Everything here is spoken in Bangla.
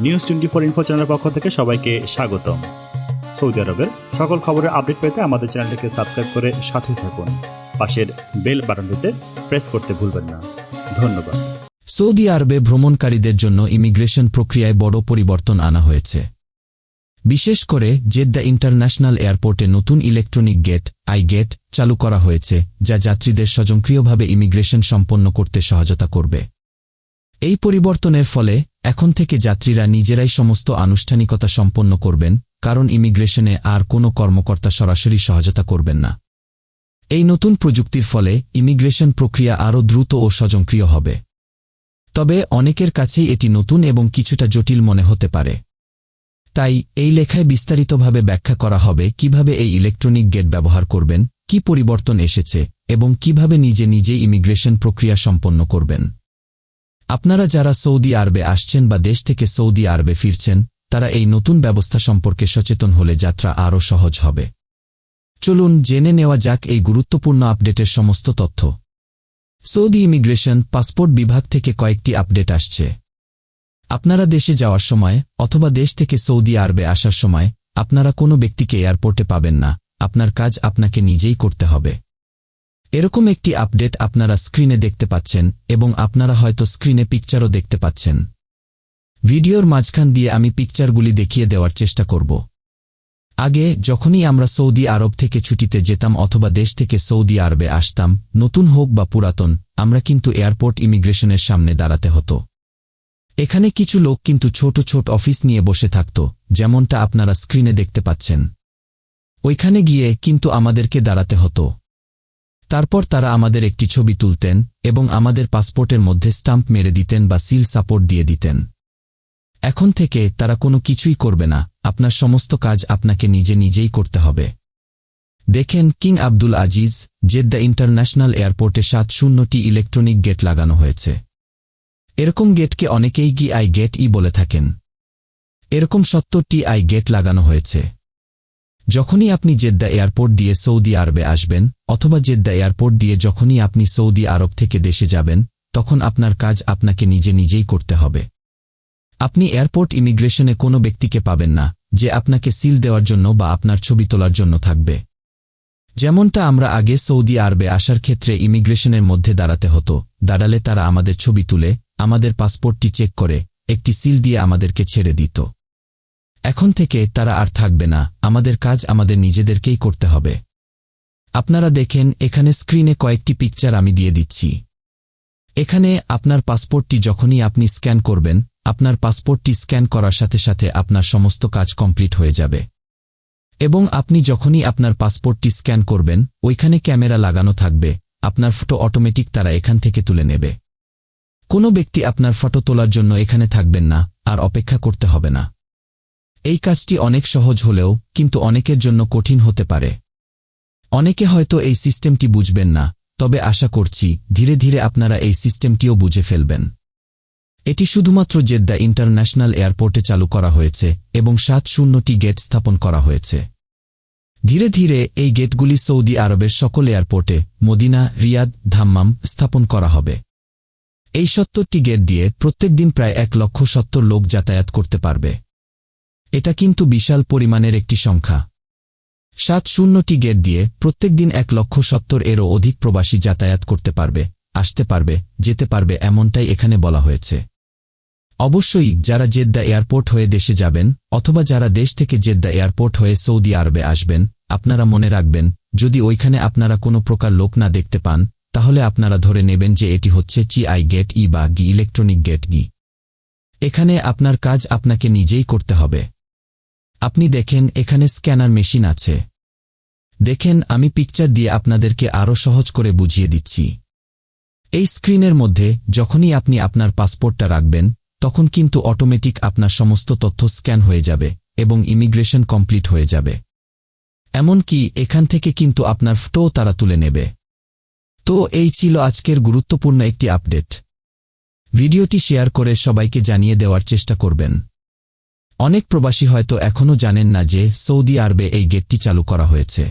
নিউজ টোয়েন্টি ফোর ইনফো চ্যানেলের পক্ষ থেকে সবাইকে স্বাগতম। সৌদি আরবের সকল খবরের আপডেট পেতে আমাদের চ্যানেলটিকে সাবস্ক্রাইব করে সাথে থাকুন। পাশের বেল বাটনটিতে প্রেস করতে ভুলবেন না। ধন্যবাদ। সৌদি আরবে ভ্রমণকারীদের জন্য ইমিগ্রেশন প্রক্রিয়ায় বড় পরিবর্তন আনা হয়েছে। বিশেষ করে জেদ্দা ইন্টারন্যাশনাল এয়ারপোর্টে নতুন ইলেকট্রনিক গেট, আই গেট, চালু করা হয়েছে, যা যাত্রীদের স্বয়ংক্রিয়ভাবে ইমিগ্রেশন সম্পন্ন করতে সহায়তা করবে। এই পরিবর্তনের ফলে এখন থেকে যাত্রীরা নিজেরাই সমস্ত আনুষ্ঠানিকতা সম্পন্ন করবেন, কারণ ইমিগ্রেশনে আর কোনো কর্মকর্তা সরাসরি সহায়তা করবেন না। এই নতুন প্রযুক্তির ফলে ইমিগ্রেশন প্রক্রিয়া আরও দ্রুত ও স্বয়ংক্রিয় হবে। তবে অনেকের কাছেই এটি নতুন এবং কিছুটা জটিল মনে হতে পারে। তাই এই লেখায় বিস্তারিতভাবে ব্যাখ্যা করা হবে কীভাবে এই ইলেকট্রনিক গেট ব্যবহার করবেন, কি পরিবর্তন এসেছে, এবং কীভাবে নিজে নিজে ইমিগ্রেশন প্রক্রিয়া সম্পন্ন করবেন। আপনারা যারা সৌদি আরবে আসছেন বা দেশ থেকে সৌদি আরবে ফিরছেন, তারা এই নতুন ব্যবস্থা সম্পর্কে সচেতন হলে যাত্রা আরও সহজ হবে। চলুন জেনে নেওয়া যাক এই গুরুত্বপূর্ণ আপডেটের সমস্ত তথ্য। সৌদি ইমিগ্রেশন পাসপোর্ট বিভাগ থেকে কয়েকটি আপডেট আসছে। আপনারা দেশে যাওয়ার সময় অথবা দেশ থেকে সৌদি আরবে আসার সময় আপনারা কোনো ব্যক্তিকে এয়ারপোর্টে পাবেন না। আপনার কাজ আপনাকে নিজেই করতে হবে। এরকম একটি আপডেট আপনারা স্ক্রিনে দেখতে পাচ্ছেন এবং আপনারা হয়তো স্ক্রিনে পিকচারও দেখতে পাচ্ছেন। ভিডিওর মাঝখান দিয়ে আমি পিকচারগুলি দেখিয়ে দেওয়ার চেষ্টা করব। আগে যখনই আমরা সৌদি আরব থেকে ছুটিতে যেতাম অথবা দেশ থেকে সৌদি আরবে আসতাম, নতুন হোক বা পুরাতন, আমরা কিন্তু এয়ারপোর্ট ইমিগ্রেশনের সামনে দাঁড়াতে হতো। এখানে কিছু লোক কিন্তু ছোট ছোট অফিস নিয়ে বসে থাকত, যেমনটা আপনারা স্ক্রিনে দেখতে পাচ্ছেন। ওইখানে গিয়ে কিন্তু আমাদেরকে দাঁড়াতে হতো। তারপর তারা আমাদের একটি ছবি তুলতেন এবং আমাদের পাসপোর্টের মধ্যে স্টাম্প মেরে দিতেন বা সিল সাপোর্ট দিয়ে দিতেন। এখন থেকে তারা কোনো কিছুই করবে না, আপনার সমস্ত কাজ আপনাকে নিজে নিজেই করতে হবে। দেখেন, king Abdul Aziz, Jeddah international এয়ারপোর্টে সাত শূন্যটি ইলেকট্রনিক গেট লাগানো হয়েছে। এরকম গেটকে অনেকেই গি আই গেট ই বলে থাকেন। এরকম সত্তরটি আই গেট লাগানো হয়েছে। যখনই আপনি জেদ্দা এয়ারপোর্ট দিয়ে সৌদি আরবে আসবেন, অথবা জেদ্দা এয়ারপোর্ট দিয়ে যখনই আপনি সৌদি আরব থেকে দেশে যাবেন, তখন আপনার কাজ আপনাকে নিজে নিজেই করতে হবে। আপনি এয়ারপোর্ট ইমিগ্রেশনে কোনো ব্যক্তিকে পাবেন না, যে আপনাকে সিল দেওয়ার জন্য বা আপনার ছবি তোলার জন্য থাকবে। যেমনটা আমরা আগে সৌদি আরবে আসার ক্ষেত্রে ইমিগ্রেশনের মধ্যে দাঁড়াতে হতো, দাঁড়ালে তারা আমাদের ছবি তুলে, আমাদের পাসপোর্টটি চেক করে, একটি সিল দিয়ে আমাদেরকে ছেড়ে দিত। এখন থেকে তারা আর থাকবে না। আমাদের কাজ আমাদের নিজেদেরকেই করতে হবে। আপনারা দেখেন, এখানে স্ক্রিনে কয়েকটি পিকচার আমি দিয়ে দিচ্ছি। এখানে আপনার পাসপোর্টটি যখনই আপনি স্ক্যান করবেন, আপনার পাসপোর্টটি স্ক্যান করার সাথে সাথে আপনার সমস্ত কাজ কমপ্লিট হয়ে যাবে। এবং আপনি যখনই আপনার পাসপোর্টটি স্ক্যান করবেন, ওইখানে ক্যামেরা লাগানো থাকবে। আপনার ফটো অটোমেটিক তারা এখান থেকে তুলে নেবে। কোনো ব্যক্তি আপনার ফটো তোলার জন্য এখানে থাকবেন না, আর অপেক্ষা করতে হবে না। এই কাজটি অনেক সহজ হলেও, কিন্তু অনেকের জন্য কঠিন হতে পারে। অনেকে হয়তো এই সিস্টেমটি বুঝবেন না, তবে আশা করছি, ধীরে ধীরে আপনারা এই সিস্টেমটিও বুঝে ফেলবেন। এটি শুধুমাত্র জেদ্দা ইন্টারন্যাশনাল এয়ারপোর্টে চালু করা হয়েছে, এবং সাত শূন্যটি গেট স্থাপন করা হয়েছে। ধীরে ধীরে, এই গেটগুলি সৌদি আরবের সকল এয়ারপোর্টে, মদিনা, রিয়াদ, ধাম্মাম, স্থাপন করা হবে। এই সত্তরটি গেট দিয়ে প্রত্যেক দিন প্রায় এক লক্ষ সত্তর লোক যাতায়াত করতে পারবে। এটা কিন্তু বিশাল পরিমাণের একটি সংখ্যা। সাত শূন্যটি গেট দিয়ে প্রত্যেক দিন এক লক্ষ সত্তর এরও অধিক প্রবাসী যাতায়াত করতে পারবে, আসতে পারবে, যেতে পারবে এমনটাই এখানে বলা হয়েছে। অবশ্যই যারা জেদ্দা এয়ারপোর্ট হয়ে দেশে যাবেন অথবা যারা দেশ থেকে জেদ্দা এয়ারপোর্ট হয়ে সৌদি আরবে আসবেন, আপনারা মনে রাখবেন, যদি ওইখানে আপনারা কোনো প্রকার লোক না দেখতে পান, তাহলে আপনারা ধরে নেবেন যে এটি হচ্ছে চি আই গেট ই বা গি, ইলেকট্রনিক গেট গি। এখানে আপনার কাজ আপনাকে নিজেই করতে হবে। আপনি দেখেন এখানে স্ক্যানার মেশিন আছে। দেখেন আমি পিকচার দিয়ে আপনাদেরকে আরও সহজ করে বুঝিয়ে দিচ্ছি। এই স্ক্রিনের মধ্যে যখনই আপনি আপনার পাসপোর্টটা রাখবেন, তখন কিন্তু অটোমেটিক আপনার সমস্ত তথ্য স্ক্যান হয়ে যাবে এবং ইমিগ্রেশন কমপ্লিট হয়ে যাবে। এমনকি এখান থেকে কিন্তু আপনার ফটো তারা তুলে নেবে। তো এই ছিল আজকের গুরুত্বপূর্ণ একটি আপডেট। ভিডিওটি শেয়ার করে সবাইকে জানিয়ে দেওয়ার চেষ্টা করবেন। অনেক প্রবাসী হয়তো এখনও জানেন না যে সৌদি আরবে এই গেটটি চালু করা হয়েছে।